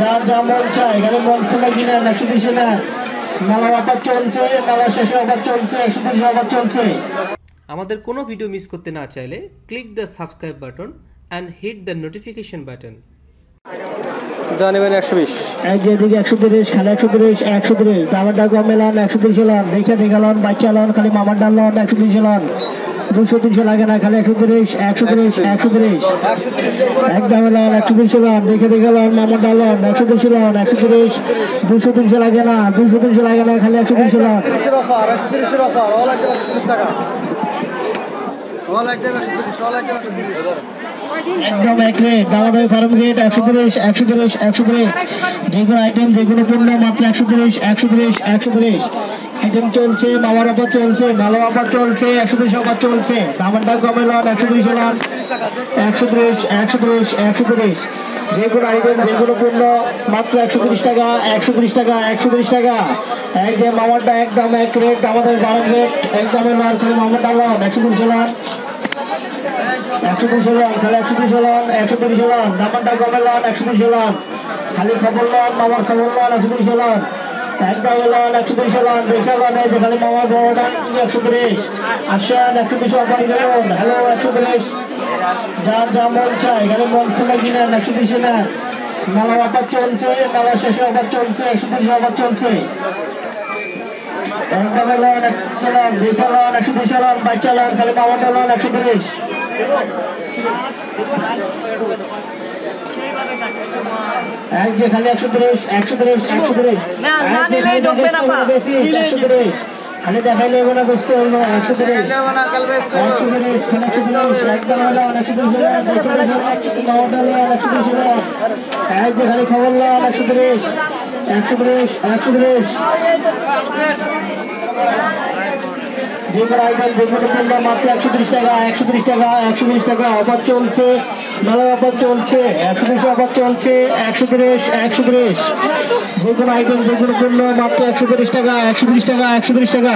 যার যা মন চায়, এখানে মন খুলে কিনা একশো দুশো নেন মেলার অফার চলছে, মেলা শেষে অফার চলছে একশো দুশো অফার চলছে। আমাদের কোনো ভিডিও মিস করতে না চাইলে click the subscribe button and hit the notification button দেওয়া নেবেন একশো বিশ। এই যে একশো তিরিশ খালি একশো তিরিশ একশো তিরিশ। দামের ডাক মেলান একশো তিরিশ লন। দেখে দেখে লন বাচ্চা লন খালি মামার ডাল লন একশো তিরিশ লন। দুশো তিনশো লাগে না খালি একশো তিরিশ একশো তিরিশ একশো তিরিশ। একদম লন একশো তিরিশ লন। দেখে দেখে লন মামার ডাল লন একশো তিরিশ লন একশো তিরিশ। দুশো তিনশো লাগে না দুশো তিনশো লাগে না খালি একশো তিরিশ লন। টাকা অল একশো তিরিশ অল একশো তিরিশ একদম এক রেট দামাদামি ফার্ম রেট একশো তিরিশ একশো তিরিশ একশো তিরিশ। যে কোনো আইটেম যে কোনো মাত্র একশো তিরিশ একশো তিরিশ একশো তিরিশ। আইটেম চলছে, মামার অফার চলছে ভালো অফার চলছে, একশো তিরিশ অফার চলছে। দামের দাম একশো তিরিশ লন। একশো তিরিশ একশো তিরিশ একশো তিরিশ। যে কোনো আইটেম যে কোনো মাত্র একশো তিরিশ টাকা, একশো তিরিশ টাকা, একশো তিরিশ টাকা। এক যে মামারটা একদম এক রেট দামাদামি ফার্ম রেট একদমই লন, খালি মামারটা একশো তিরিশ লন। একশো দুশো লন খালি একশো দুশো লন একশো তিরিশ লন নাম্বারটা কমে লন একশো দুশো লন খালি খবর লন মামার খবর লন একশো দুশো লন একদম একশো তিরিশ মামার বড়টা একশো তিরিশ আসেন একশো দুশো অফার হ্যালো একশো তিরিশ যার যা মন এখানে মন খুলে কিনেন একশো তিরিশে নেন মেলার অফার চলছে মেলা শেষে অফার চলছে একশো তিরিশ অফার চলছে একদম লন একশো লন দুশো লন খালি মামারটা লন একশো তিরিশ এক যে খালি একশো তিরিশ একশো তিরিশ একশো তিরিশ। খালি বেশি একশো তিরিশ খালি দেখাইলে এগুলো বুঝতে হলো একশো তিরিশ। একশো তিরিশ খালি একশো তিরিশ একদম একশো তিরিশ এক যে খালি খবর হলো একশো তিরিশ একশো তিরিশ একশো তিরিশ। কোনো আইটেম যে কোনো মাত্র একশো তিরিশ টাকা, একশো তিরিশ টাকা, একশো তিরিশ টাকা অফার চলছে। মেলার অফার চলছে, একশো তিরিশ অফার চলছে, একশো তিরিশ একশো তিরিশ। যে কোনো আইটেম যে কোনো পণ্য মাত্র একশো তিরিশ টাকা, একশো তিরিশ টাকা, একশো তিরিশ টাকা।